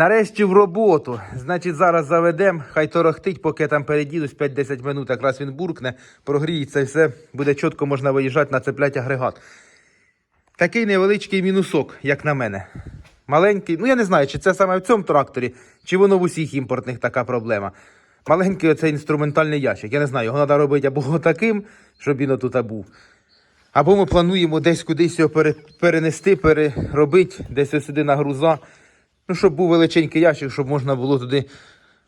Нарешті в роботу. Значить, зараз заведемо, хай торохтить, поки там переділюсь 5-10 минут. Якраз він буркне, прогріється і все буде чітко можна виїжджати, нацеплять агрегат. Такий невеличкий мінусок, як на мене. Маленький, ну я не знаю, чи це саме в цьому тракторі, чи воно в усіх імпортних така проблема. Маленький оцей інструментальний ящик. Я не знаю, його треба робити або таким, щоб він отут був. Або ми плануємо десь кудись його перенести, переробити, десь сюди на груза. Ну, щоб був величенький ящик, щоб можна було туди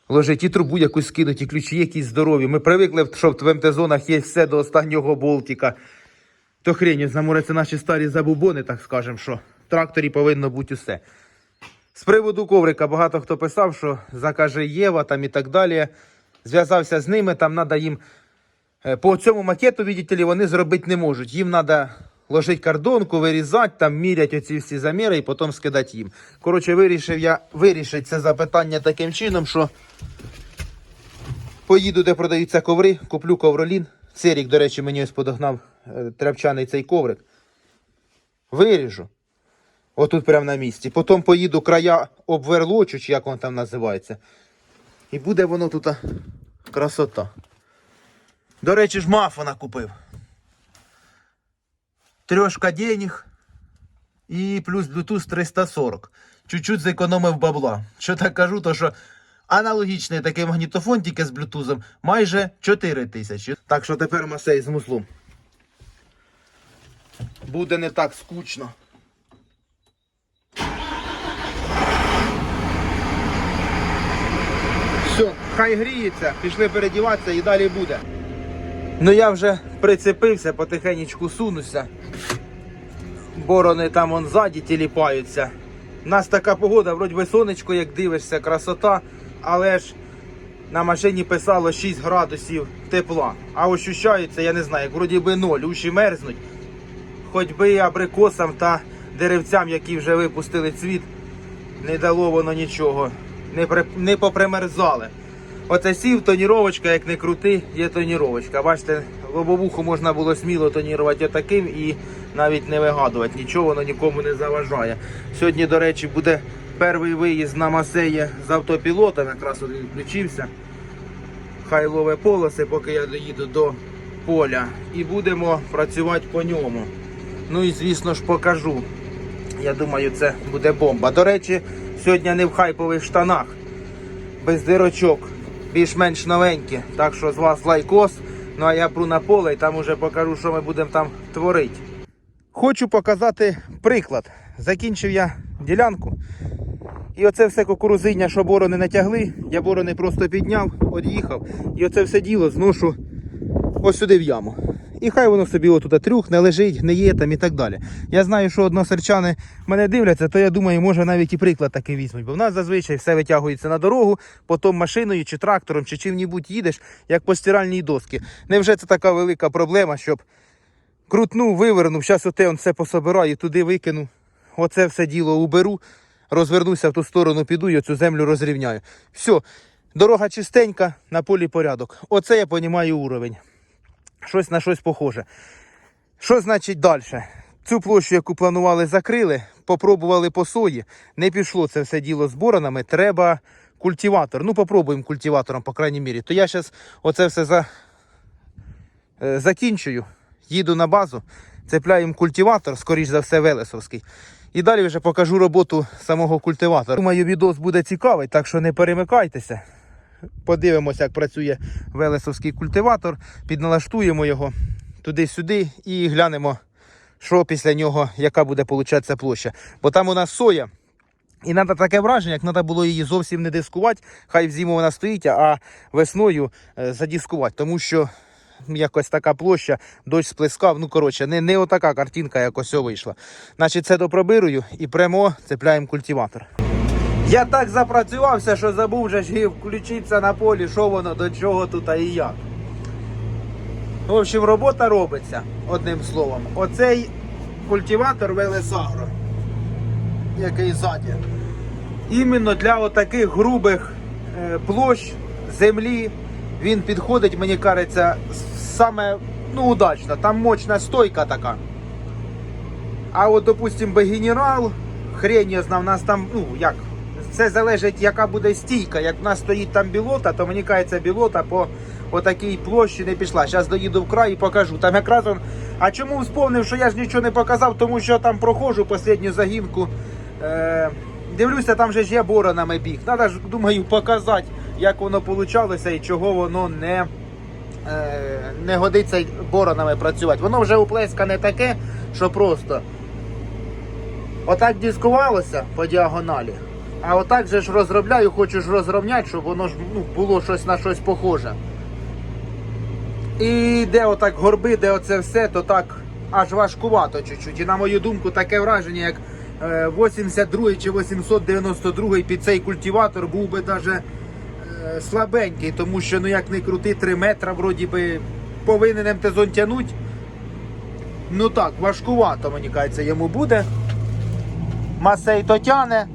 ложити і трубу якусь скинути, і ключі якісь здорові. Ми привикли, щоб в МТ-зонах є все до останнього болтика. То хрень, знаморе, це наші старі забубони, так скажемо, що в тракторі повинно бути усе. З приводу коврика багато хто писав, що закаже Єва там і так далі. Зв'язався з ними, там треба їм Е, По цьому макету, видите вони зробити не можуть. Їм треба ложити кордонку, вирізати, там міряти оці всі заміри і потім скидати їм. Коротше, вирішив я вирішити це запитання таким чином, що поїду, де продаються коври, куплю ковролін. Цирік, до речі, мені ось подогнав е, тряпчаний цей коврик. Виріжу. Отут прямо на місці. Потім поїду края обверлочу, чи як воно там називається. І буде воно тут красота. До речі, ж мафона купив. Трьошка денег і плюс Bluetooth 340. Чуть-чуть зекономив бабла. Що так кажу, то що аналогічний такий магнітофон тільки з блютузом майже 4 тисячі. Так що тепер масей з муслом. Буде не так скучно. Все, хай гріється, пішли передіватися і далі буде. Ну я вже прицепився, потихенечку сунуся. Борони там он ззаді тіліпаються. У нас така погода, вроді би сонечко, як дивишся, красота, але ж на машині писало 6 градусів тепла. А ощущається, я не знаю, як вроді би ноль, уші мерзнуть. Хоч би абрикосам та деревцям, які вже випустили цвіт, не дало воно нічого. Не, при... не попримерзали. Оце сів, тоніровочка, як не крути, є тоніровочка. Бачите, лобовуху можна було сміло тонірувати отаким і навіть не вигадувати. Нічого воно нікому не заважає. Сьогодні, до речі, буде перший виїзд на Масеє з автопілотом. Якраз він включився. Хай лове полоси, поки я доїду до поля. І будемо працювати по ньому. Ну і звісно ж покажу. Я думаю, це буде бомба. До речі, сьогодні не в хайпових штанах без дирочок, більш-менш новенькі. Так що з вас лайкос. Ну а я пру на поле і там уже покажу, що ми будемо там творити. Хочу показати приклад. Закінчив я ділянку. І оце все кукурузиння, що борони натягли, я борони просто підняв, од'їхав. І оце все діло зношу ось сюди в яму. І хай воно собі отут трюхне, лежить, не є там і так далі. Я знаю, що односерчани мене дивляться, то я думаю, може навіть і приклад такий візьмуть. Бо в нас зазвичай все витягується на дорогу, потім машиною, чи трактором, чи чим-небудь їдеш, як по стиральній доски. Невже це така велика проблема, щоб крутнув, вивернув, зараз оте он все пособираю, туди викину. Оце все діло уберу, розвернуся в ту сторону, піду і оцю землю розрівняю. Все, дорога чистенька, на полі порядок. Оце я розумію уровень щось на щось похоже. Що значить далі? Цю площу, яку планували, закрили, попробували по сої, не пішло це все діло з боронами, треба культиватор. Ну, попробуємо культиватором, по крайній мірі. То я зараз оце все за... е, закінчую, їду на базу, цепляємо культиватор, скоріш за все, Велесовський. І далі вже покажу роботу самого культиватора. Думаю, відос буде цікавий, так що не перемикайтеся. Подивимося, як працює велесовський культиватор, підналаштуємо його туди-сюди і глянемо, що після нього, яка буде получатися площа. Бо там у нас соя. І треба таке враження, як треба було її зовсім не дискувати. Хай в зиму вона стоїть, а весною е, задіскувати. Тому що якось така площа, дощ сплескав. Ну, коротше, не, не отака картинка якось вийшла. Значить, це допробирую і прямо цепляємо культиватор. Я так запрацювався, що забув вже ж включитися на полі, що воно до чого тут а і як. В общем, робота робиться, одним словом. Оцей культиватор Велесагро, який ззаді, іменно для отаких грубих е, площ землі він підходить, мені кажеться, саме ну, удачно. Там мощна стойка така. А от, допустим, би генерал, хрень я знав, нас там, ну як, Це залежить, яка буде стійка. Як в нас стоїть там білота, то мені кажеться, білота по отакій площі не пішла. Зараз доїду в край і покажу. Там якраз он. А чому вспомнив, що я ж нічого не показав, тому що там проходжу останню загінку. Е... Дивлюся, там же ж є боронами біг. Треба ж, думаю, показати, як воно получалося і чого воно не, е... не годиться боронами працювати. Воно вже уплескане таке, що просто. Отак дискувалося по діагоналі. А отак же ж розробляю, хочу ж розрівняти, щоб воно ж ну, було щось на щось похоже. І де отак горби, де оце все, то так аж важкувато чуть-чуть. І на мою думку, таке враження, як е, 82 чи 892 під цей культиватор був би даже е, слабенький, тому що ну як не крути 3 метра, вроді би повинен МТЗон тянуть. Ну так, важкувато, мені кажеться, йому буде. Масей то тяне.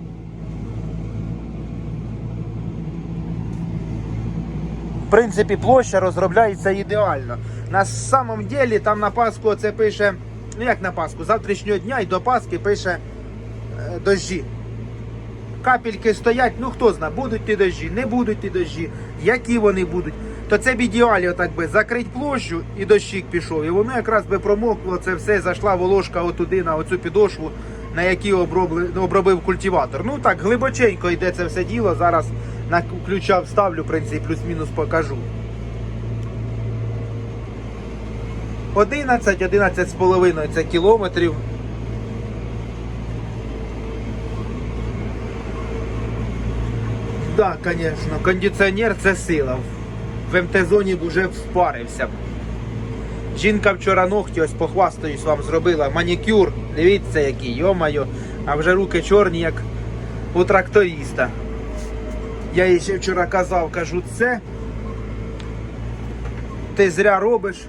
Принципі, площа розробляється ідеально. На самом деле там на Пасху це пише, ну як на Пасху, завтрашнього дня і до Пасхи пише е, дощі. Капельки стоять, ну хто знає, будуть ті дощі, не будуть ті дощі, які вони будуть. То це б ідеалі отак би закрити площу і дощик пішов. І воно якраз би промокло це все, зайшла волошка отуди на оцю підошву, на якій обробли, обробив культиватор. Ну так, глибоченько йде це все діло. Зараз на ключа вставлю, в принципі, плюс-мінус покажу. 11, 11 з половиною це кілометрів. Так, звісно, кондиціонер це сила. В МТ-зоні вже вспарився. Жінка вчора ногті, ось похвастаюсь вам зробила. Манікюр. Дивіться який, йомайо. А вже руки чорні, як у тракториста. Я їй ще вчора казав, кажу, це ти зря робиш,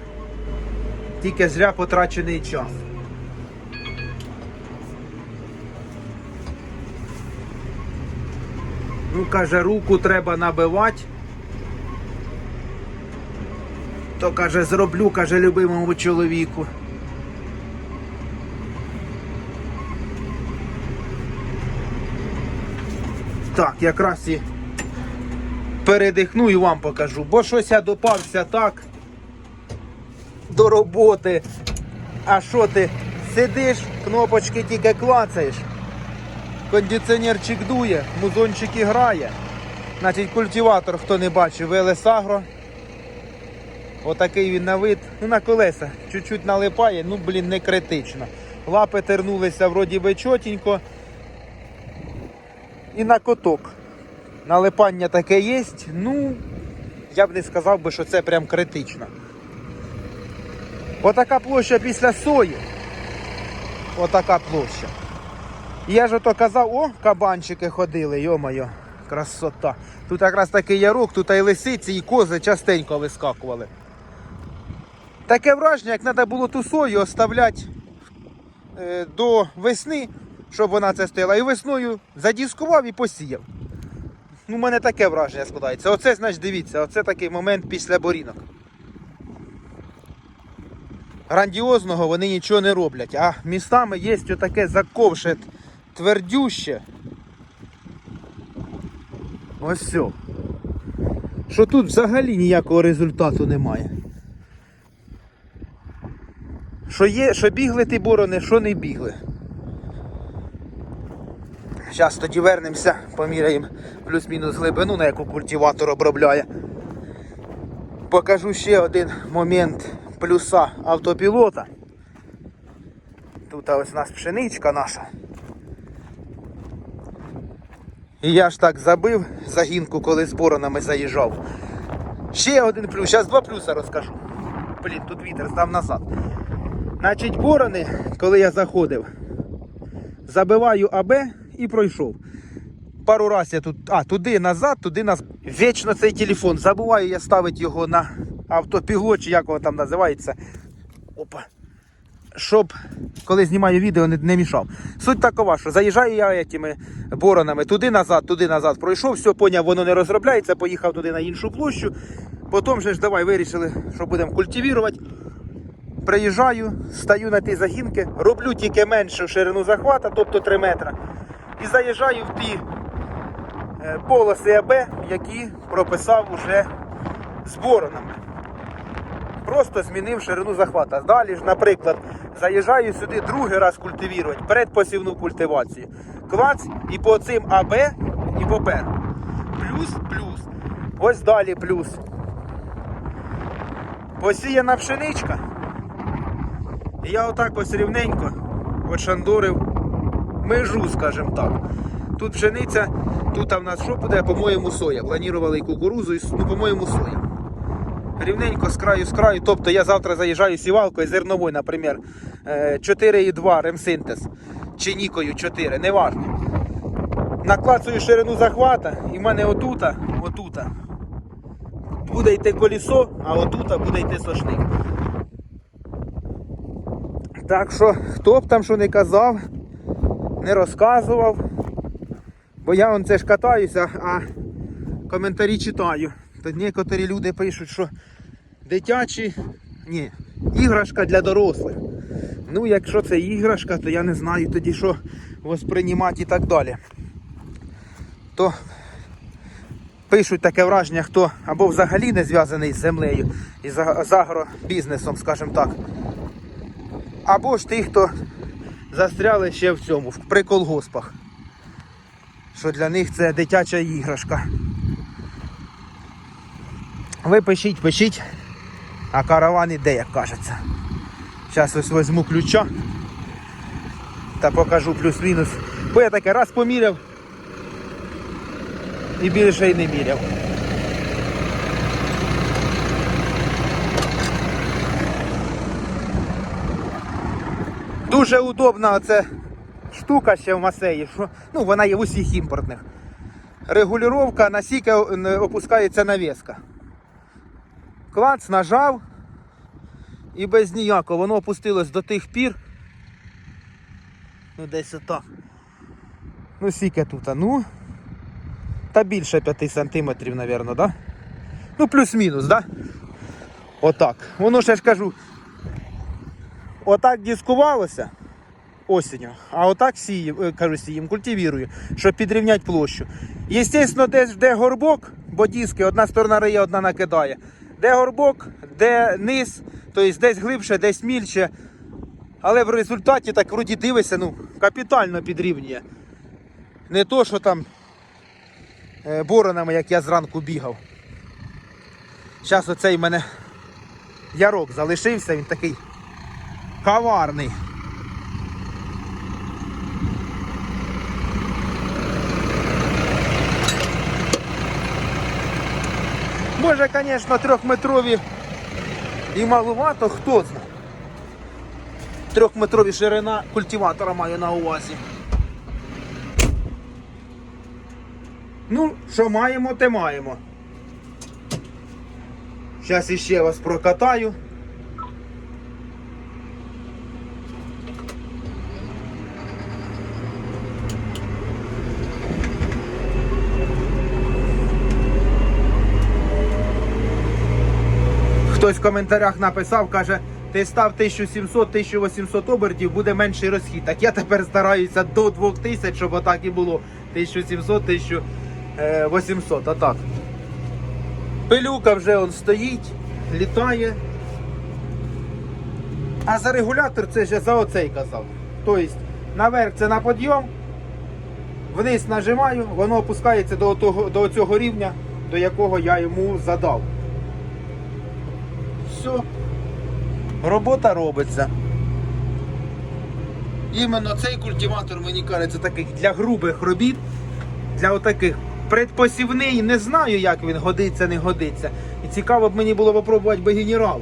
тільки зря потрачений час. Ну, каже, руку треба набивати. То каже, зроблю, каже, любимому чоловіку. Так, якраз і передихну і вам покажу, бо щось я допався так до роботи. А що ти сидиш, кнопочки тільки клацаєш, кондиціонерчик дує, музончик грає. Значить, культиватор, хто не бачив, ВЛС Агро. Отакий він на вид. Ну на колеса. Чуть-чуть налипає, ну блін, не критично. Лапи тернулися вроді би чотенько. І на коток. Налипання таке є. Ну, я б не сказав би, що це прям критично. Отака площа після сої. Отака площа. Я ж ото казав, о, кабанчики ходили, йо-моє, красота. Тут якраз такий ярок, тут і лисиці, і кози частенько вискакували. Таке враження, як треба було ту сою оставляти е, до весни, щоб вона це стояла. І весною задіскував і посіяв. Ну, у мене таке враження складається. Оце, значить, дивіться, оце такий момент після борінок. Грандіозного вони нічого не роблять, а містами є отаке заковше твердюще. Ось все. Що тут взагалі ніякого результату немає. Що є, що бігли ті борони, що не бігли. Зараз тоді вернемося, поміряємо плюс-мінус глибину, на яку культиватор обробляє. Покажу ще один момент плюса автопілота. Тут ось у нас пшеничка наша. І я ж так забив загінку, коли з боронами заїжджав. Ще один плюс, зараз два плюса розкажу. Блін, тут вітер здав назад. Значить, борони, коли я заходив, забиваю АБ і пройшов. Пару разів я тут, а, туди назад, туди назад. Вічно цей телефон. Забуваю я ставити його на автопілот, чи як його там називається. Опа. Щоб коли знімаю відео, не, не мішав. Суть такова, що заїжджаю я цими боронами туди назад, туди назад пройшов, все, поняв, воно не розробляється, поїхав туди на іншу площу. Потім же ж давай вирішили, що будемо культивувати. Приїжджаю, стаю на ті загінки, роблю тільки меншу ширину захвата, тобто 3 метри. І заїжджаю в ті полоси АБ, які прописав уже з боронами. Просто змінив ширину захвата. Далі ж, наприклад, заїжджаю сюди другий раз культивувати, передпосівну культивацію. Клац і по цим АБ і по Б. Плюс, плюс. Ось далі плюс. Посіяна пшеничка. І я отак ось рівненько отшандорив межу, скажімо так. Тут пшениця, тут в нас що буде, по-моєму, соя. Планували і кукурузу, і, ну, по-моєму, соя. Рівненько з краю з краю. Тобто я завтра заїжджаю сівалкою зерновою, наприклад, е, 4,2 ремсинтез чи нікою 4, неважно. Наклацую ширину захвата і в мене отута, отута буде йти колесо, а отута буде йти сошник. Так що, хто б там що не казав, не розказував, бо я он це ж катаюся, а коментарі читаю. То некоторі люди пишуть, що дитячі, ні, іграшка для дорослих. Ну, якщо це іграшка, то я не знаю тоді, що восприймати і так далі. То пишуть таке враження, хто або взагалі не зв'язаний з землею і з агробізнесом, скажімо так. Або ж ті, хто застряли ще в цьому, в приколгоспах. Що для них це дитяча іграшка. Ви пишіть, пишіть, а караван іде, як кажеться. Зараз ось візьму ключа та покажу плюс-мінус. Бо я таке раз поміряв і більше й не міряв. Дуже удобна оця штука ще в масеї. Що, ну, вона є в усіх імпортних. Регулювання, наскільки е, опускається навіска. Клац нажав і без ніякого. Воно опустилось до тих пір. Ну десь отак. Ну скільки тут, а, ну. Та більше 5 сантиметрів, мабуть, да? Ну, плюс-мінус, да? Отак. Воно ще ж кажу. Отак дискувалося осінню, а отак сієм, е, кажу, сієм, культивірую, щоб підрівняти площу. Єстественно, десь де горбок, бо диски одна сторона риє, одна накидає. Де горбок, де низ, тобто десь глибше, десь мільше. Але в результаті так вроді дивишся, ну, капітально підрівнює. Не то, що там е, боронами, як я зранку бігав. Зараз оцей в мене ярок залишився, він такий коварний. Може, звісно, трьохметрові і маловато, хто знає. Трьохметрові ширина культиватора маю на увазі. Ну, що маємо, те маємо. Зараз іще вас прокатаю. Хтось в коментарях написав, каже, ти став 1700-1800 обертів, буде менший розхід. Так я тепер стараюся до 2000, щоб отак і було. 1700-1800, отак. Пилюка вже он стоїть, літає. А за регулятор це ж я за оцей казав. Тобто наверх це на підйом, вниз нажимаю, воно опускається до, того, до цього рівня, до якого я йому задав. Все. Робота робиться. Іменно цей культиватор, мені кажеться, такий для грубих робіт, для отаких предпосівний, не знаю, як він годиться, не годиться. І цікаво б мені було попробувати би генерал.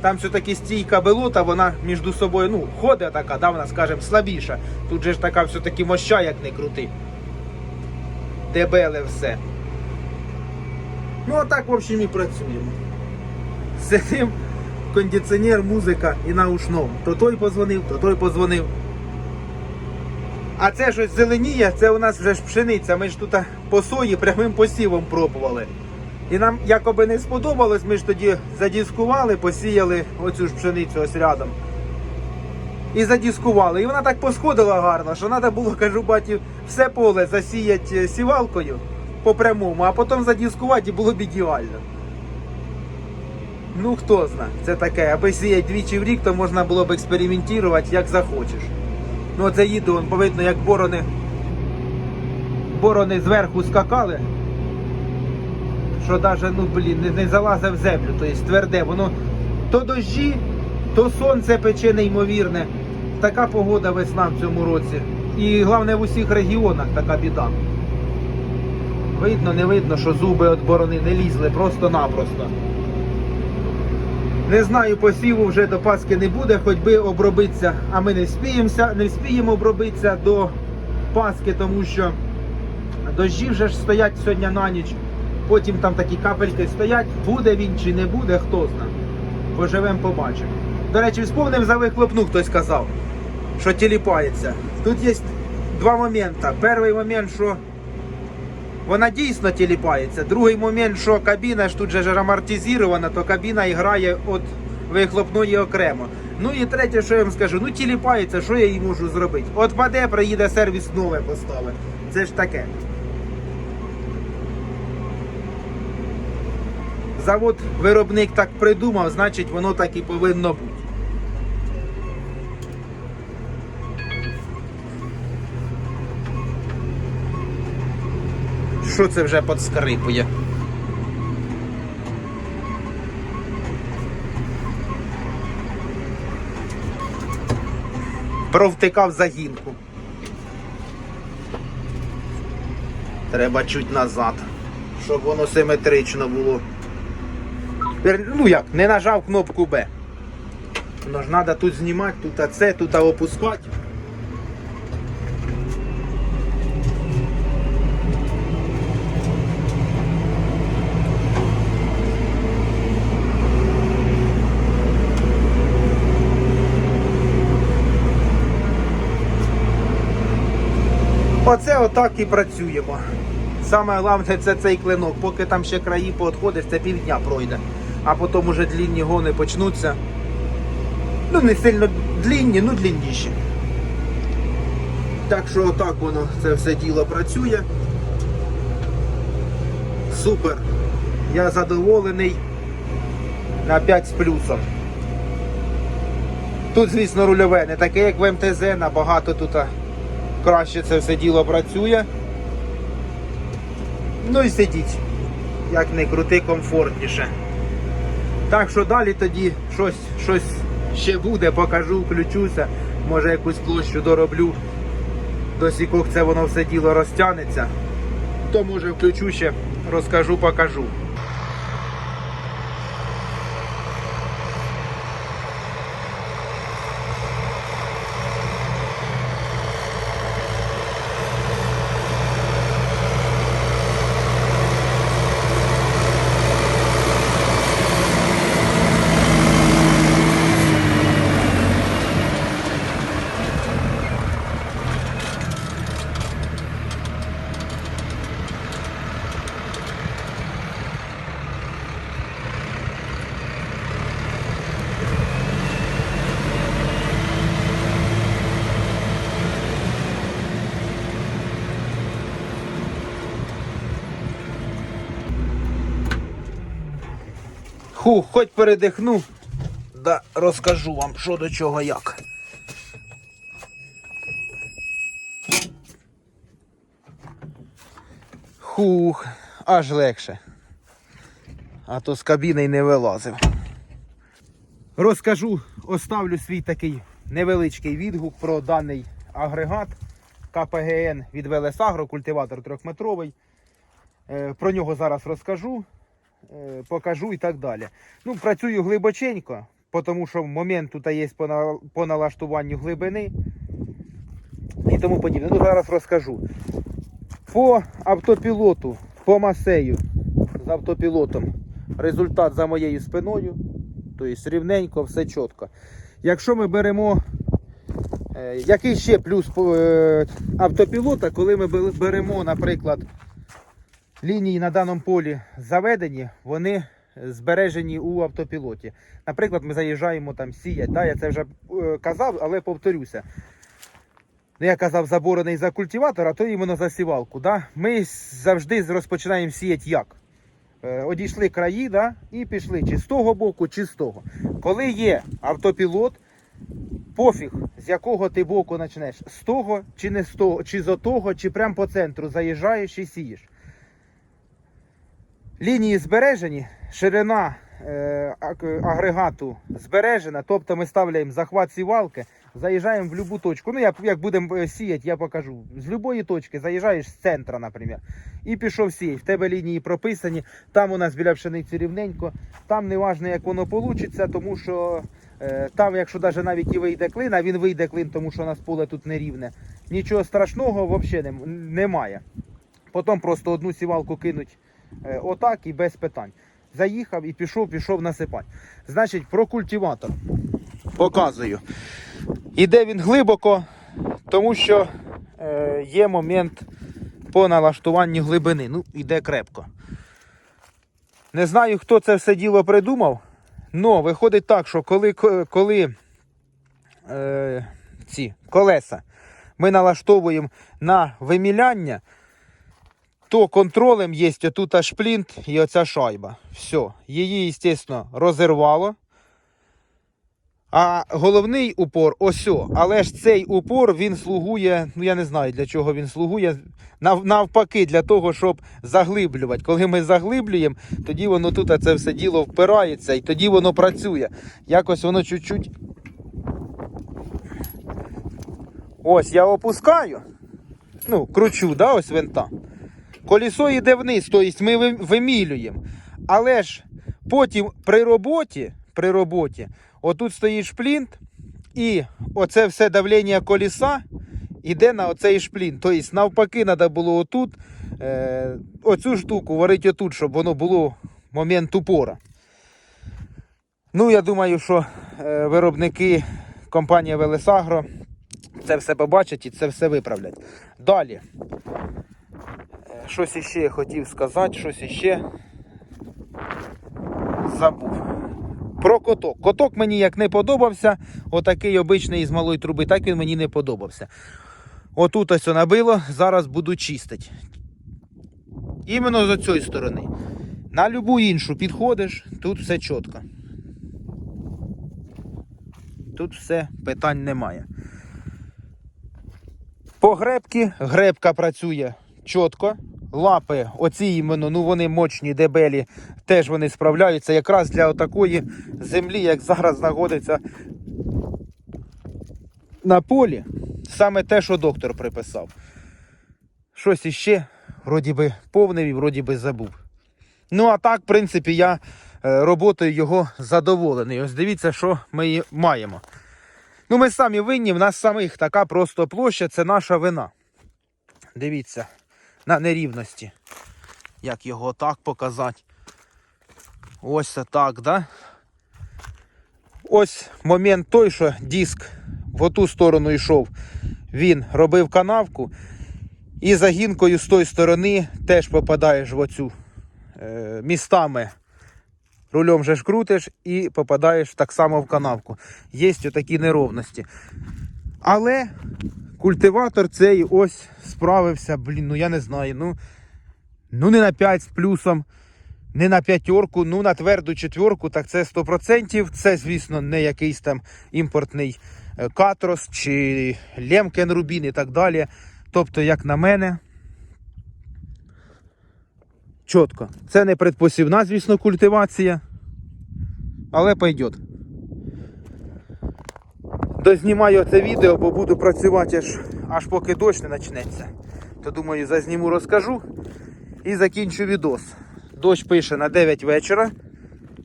Там все-таки стійка белота, вона між собою, ну, ходить така, да, вона, скажімо, слабіша. Тут же ж така все-таки моща, як не крути. Дебеле все. Ну, а так, в общем, і працюємо. Сидим, кондиціонер, музика і наушном. То той позвонив, то той позвонив. А це щось зеленіє, це у нас вже ж пшениця. Ми ж тут по сої прямим посівом пробували. І нам якоби не сподобалось, ми ж тоді задіскували, посіяли оцю ж пшеницю ось рядом. і задіскували. І вона так посходила гарно, що треба було, кажу, баті, все поле засіяти сівалкою по прямому, а потім задіскувати і було б ідеально. Ну хто знає, це таке. Аби сіяти двічі в рік, то можна було б експериментувати як захочеш. Ну це їду, он, повидно, як борони. Борони зверху скакали. Що навіть, ну блін, не, не залазив в землю, тобто тверде, воно то дощі, то сонце пече неймовірне. Така погода весна в цьому році. І головне в усіх регіонах така біда. Видно, не видно, що зуби від борони не лізли просто-напросто. Не знаю, посіву вже до Пасхи не буде, хоч би обробитися, а ми не вспіємося, не вспіємо обробитися до Пасхи, тому що дощі вже ж стоять сьогодні на ніч. Потім там такі капельки стоять. Буде він чи не буде, хто знає. Поживемо, побачимо. До речі, вспомнив за вихлопну, хтось сказав, що тіліпається. Тут є два моменти. Перший момент, що вона дійсно тіліпається. Другий момент, що кабіна ж тут же ж амортизована, то кабіна грає від вихлопної окремо. Ну і третє, що я вам скажу, ну тіліпається, що я їй можу зробити? От паде, приїде сервіс нове поставить. Це ж таке. Завод виробник так придумав, значить воно так і повинно бути. Що це вже подскрипує? Провтикав загінку. Треба чуть назад, щоб воно симетрично було. Ну як, не нажав кнопку Б. Воно ж треба тут знімати, тут це, тут опускати. Оце отак і працюємо. Саме головне це цей клинок. Поки там ще краї поотходиш, це півдня пройде. А потім уже длінні гони почнуться. Ну, не сильно длінні, ну длінніші. Так що отак воно це все діло працює. Супер. Я задоволений на 5 з плюсом. Тут, звісно, рульове, не таке, як в МТЗ, набагато тут краще це все діло працює. Ну і сидіть, як не крути, комфортніше. Так що далі тоді щось, щось ще буде, покажу, включуся, може якусь площу дороблю. До сікох це воно все діло розтягнеться. То може включу ще, розкажу, покажу. Ху, хоч передихну, да розкажу вам, що до чого як. Хух, аж легше. А то з кабіни й не вилазив. Розкажу, оставлю свій такий невеличкий відгук про даний агрегат КПГН від Велесагро, культиватор трьохметровий. Е, Про нього зараз розкажу, покажу і так далі. Ну, працюю глибоченько, тому що момент тут є по, налаштуванню глибини і тому подібне. Ну, зараз розкажу. По автопілоту, по масею з автопілотом результат за моєю спиною. Тобто рівненько, все чітко. Якщо ми беремо, е, який ще плюс е, автопілота, коли ми беремо, наприклад, лінії на даному полі заведені, вони збережені у автопілоті. Наприклад, ми заїжджаємо там сіять. Да? Я це вже е, казав, але повторюся. Ну, я казав заборонений за культиватор, а то іменно за сівалку. Да? Ми завжди розпочинаємо сіяти як? Е, одійшли краї, да? і пішли чи з того боку, чи з того. Коли є автопілот, пофіг, з якого ти боку почнеш, з того чи не з того, чи з того, чи прямо по центру заїжджаєш і сієш. Лінії збережені, ширина е, агрегату збережена, тобто ми ставляємо захват сівалки, заїжджаємо в будь-яку точку. Ну, як, будемо е, сіяти, я покажу. З будь-якої точки заїжджаєш з центра, наприклад, і пішов сіяти. В тебе лінії прописані, там у нас біля пшениці рівненько, там не важно, як воно вийде, тому що е, там, якщо навіть навіть і вийде клин, а він вийде клин, тому що у нас поле тут не рівне, нічого страшного взагалі немає. Потім просто одну сівалку кинуть отак і без питань. Заїхав і пішов, пішов насипати. Значить, про культиватор. Показую. Іде він глибоко, тому що е, є момент по налаштуванню глибини. Ну, іде крепко. Не знаю, хто це все діло придумав. але виходить так, що коли, коли е, ці колеса ми налаштовуємо на виміляння, то контролем є отут шплінт і оця шайба. Все. Її, звісно, розірвало. А головний упор ось. Але ж цей упор він слугує, ну я не знаю для чого він слугує. Нав, навпаки, для того, щоб заглиблювати. Коли ми заглиблюємо, тоді воно тут це все діло впирається і тоді воно працює. Якось воно чуть-чуть. Ось я опускаю. Ну, кручу, да, ось винта. Колесо йде вниз, тобто ми вимілюємо. Але ж потім при роботі, при роботі, отут стоїть шплінт, і оце все давлення колеса йде на оцей шплінт. Тобто, навпаки, треба було отут е, оцю штуку варити отут, щоб воно було момент упора. Ну, я думаю, що е, виробники компанії Велесагро це все побачать і це все виправлять. Далі. Щось іще хотів сказати, щось іще забув. Про коток. Коток мені як не подобався, отакий обичний із малої труби, так він мені не подобався. Отут ось набило, зараз буду чистити. Іменно з цієї сторони. На любу іншу підходиш, тут все чітко. Тут все питань немає. По гребки, гребка працює чітко. Лапи, оці іменно, ну вони мощні, дебелі, теж вони справляються якраз для такої землі, як зараз знаходиться на полі. Саме те, що доктор приписав. Щось іще, вроді би, повнив і вроді би забув. Ну, а так, в принципі, я е, роботою його задоволений. Ось дивіться, що ми маємо. Ну, ми самі винні, в нас самих така просто площа, це наша вина. Дивіться, на нерівності. Як його так показати. Ось це так, да? Ось момент той, що диск в оту сторону йшов. Він робив канавку. І загінкою з тої сторони теж попадаєш в оцю е, містами. Рулем же ж крутиш і попадаєш так само в канавку. Є такі неровності. Але культиватор цей ось справився, блін, ну я не знаю. Ну, ну не на 5 з плюсом, не на п'ятерку, ну на тверду четверку, так це 100%. Це, звісно, не якийсь там імпортний е, катрос чи Лемкен Рубін і так далі. Тобто, як на мене, чітко. Це не предпосівна, звісно, культивація, але пойдет. Дознімаю це відео, бо буду працювати аж, аж поки дощ не почнеться. То думаю, зазніму, розкажу і закінчу відос. Дощ пише на 9 вечора.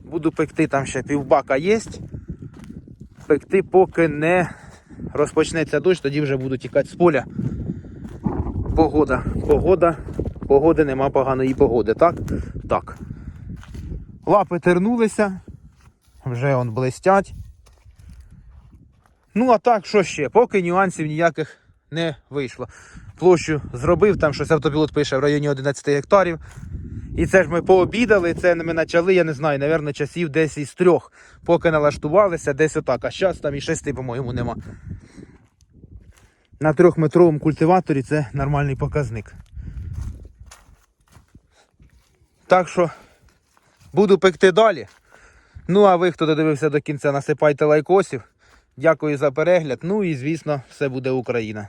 Буду пекти, там ще півбака є. Пекти, поки не розпочнеться дощ, тоді вже буду тікати з поля. Погода. Погода. Погоди нема поганої погоди, так? Так. Лапи тернулися. Вже он блистять. Ну, а так, що ще? Поки нюансів ніяких не вийшло. Площу зробив, там щось автопілот пише в районі 11 гектарів. І це ж ми пообідали, це ми почали, я не знаю, напевно, часів десь із трьох, поки налаштувалися, десь отак. А зараз там і шести, по-моєму, нема. На трьохметровому культиваторі це нормальний показник. Так що буду пекти далі. Ну, а ви, хто додивився до кінця, насипайте лайкосів. Дякую за перегляд. Ну і звісно, все буде Україна.